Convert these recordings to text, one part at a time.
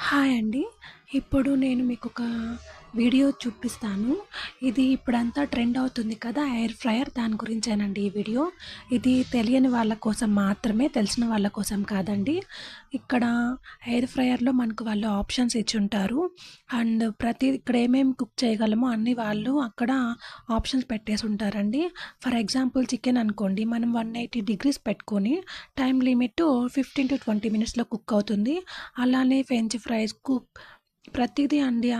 Hi అండి. ఇప్పుడు నేను మీకు ఒక వీడియో చూపిస్తాను. ఇది ఇప్పుడంతా ట్రెండ్ అవుతుంది కదా ఎయిర్ ఫ్రయర్ దాని గురించేనండి ఈ వీడియో. ఇది తెలియని వాళ్ళ కోసం మాత్రమే తెలిసిన వాళ్ళ కోసం కాదండి. ఇక్కడ ఎయిర్ ఫ్రయర్లో మనకు వాళ్ళు ఆప్షన్స్ ఇచ్చి ఉంటారు అండ్ ప్రతి ఇక్కడ ఏమేమి కుక్ చేయగలమో అన్ని వాళ్ళు అక్కడ ఆప్షన్స్ పెట్టేసి ఉంటారండి ఫర్ ఎగ్జాంపుల్ చికెన్ అనుకోండి మనం వన్ ఎయిటీ డిగ్రీస్ పెట్టుకొని time limit fifteen to twenty మినిట్స్లో కుక్ అవుతుంది. అలానే ఫ్రెంచ్ ఫ్రైస్ కుక్ ప్రతిదీ అండి.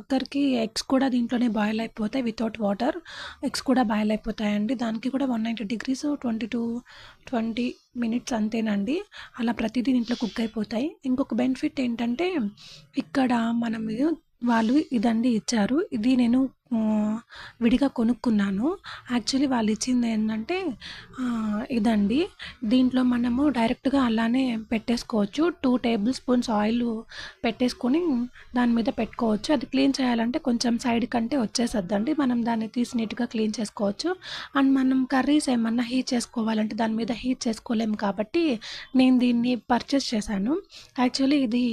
అక్కడికి ఎగ్స్ కూడా దీంట్లోనే బాయిల్ అయిపోతాయి వితౌట్ వాటర్. ఎగ్స్ కూడా బాయిల్ అయిపోతాయండి. దానికి కూడా one ninety degrees twenty to twenty minutes అంతేనండి. అలా ప్రతిదీ దీంట్లో కుక్ అయిపోతాయి. ఇంకొక బెనిఫిట్ ఏంటంటే ఇక్కడ మనం వాళ్ళు ఇదండి ఇచ్చారు. ఇది నేను విడిగా కొనుక్కున్నాను. యాక్చువల్లీ వాళ్ళు ఇచ్చింది ఏంటంటే ఇదండి. దీంట్లో మనము డైరెక్ట్గా అలానే పెట్టేసుకోవచ్చు. టూ టేబుల్ స్పూన్స్ ఆయిల్ పెట్టేసుకొని దాని మీద పెట్టుకోవచ్చు. అది క్లీన్ చేయాలంటే కొంచెం సైడ్ కంటే వచ్చేసద్దండి. మనం దాన్ని తీసి నీట్గా క్లీన్ చేసుకోవచ్చు. అండ్ మనం కర్రీస్ ఏమన్నా హీట్ చేసుకోవాలంటే దాని మీద హీట్ చేసుకోలేము కాబట్టి నేను దీన్ని పర్చేస్ చేశాను. యాక్చువల్లీ ఇది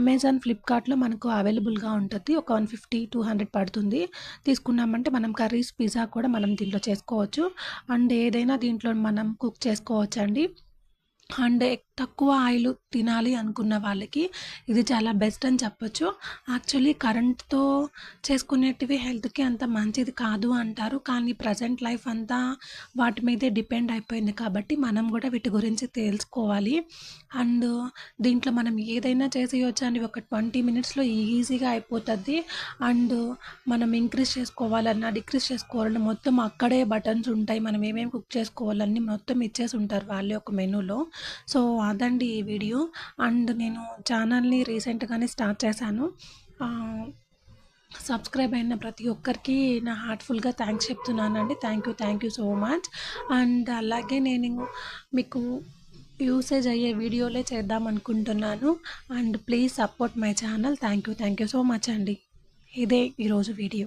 అమెజాన్ ఫ్లిప్కార్ట్లో మనకు అవైలబుల్గా ఉంటుంది. ఒక వన్ ఫిఫ్టీ టూ హండ్రెడ్ పడుతుంది. తీసుకున్నామంటే మనం కర్రీస్ పిజ్జా కూడా మనం దీంట్లో చేసుకోవచ్చు. అండ్ ఏదైనా దీంట్లో మనం కుక్ చేసుకోవచ్చు అండి అండ్ తక్కువ ఆయిల్ తినాలి అనుకున్న వాళ్ళకి ఇది చాలా బెస్ట్ అని చెప్పొచ్చు. యాక్చువల్లీ కరెంట్తో చేసుకునేటివి హెల్త్కి అంత మంచిది కాదు అంటారు. కానీ ప్రజెంట్ లైఫ్ అంతా వాటి మీదే డిపెండ్ అయిపోయింది కాబట్టి మనం కూడా వీటి గురించి తెలుసుకోవాలి. అండ్ దీంట్లో మనం ఏదైనా చేసేయచ్చు అని ఒక ట్వంటీ మినిట్స్లో ఈజీగా అయిపోతుంది. అండ్ మనం ఇంక్రీజ్ చేసుకోవాలన్నా డిక్రీజ్ చేసుకోవాలన్నా మొత్తం అక్కడే బటన్స్ ఉంటాయి. మనం ఏమేమి కుక్ చేసుకోవాలన్నీ మొత్తం ఇచ్చేసి ఉంటారు వాళ్ళే ఒక మెనూలో సో అదండి ఈ వీడియో. అండ్ నేను ఛానల్ని రీసెంట్గానే స్టార్ట్ చేశాను. సబ్స్క్రైబ్ అయిన ప్రతి ఒక్కరికి నా హార్ట్ఫుల్గా థ్యాంక్స్ చెప్తున్నానండి. Thank you thank you so much. And అలాగే నేను మీకు యూసేజ్ అయ్యే వీడియోలే చేద్దాం అనుకుంటున్నాను. And please support my channel. Thank you thank you so much అండి. ఇదే ఈరోజు వీడియో.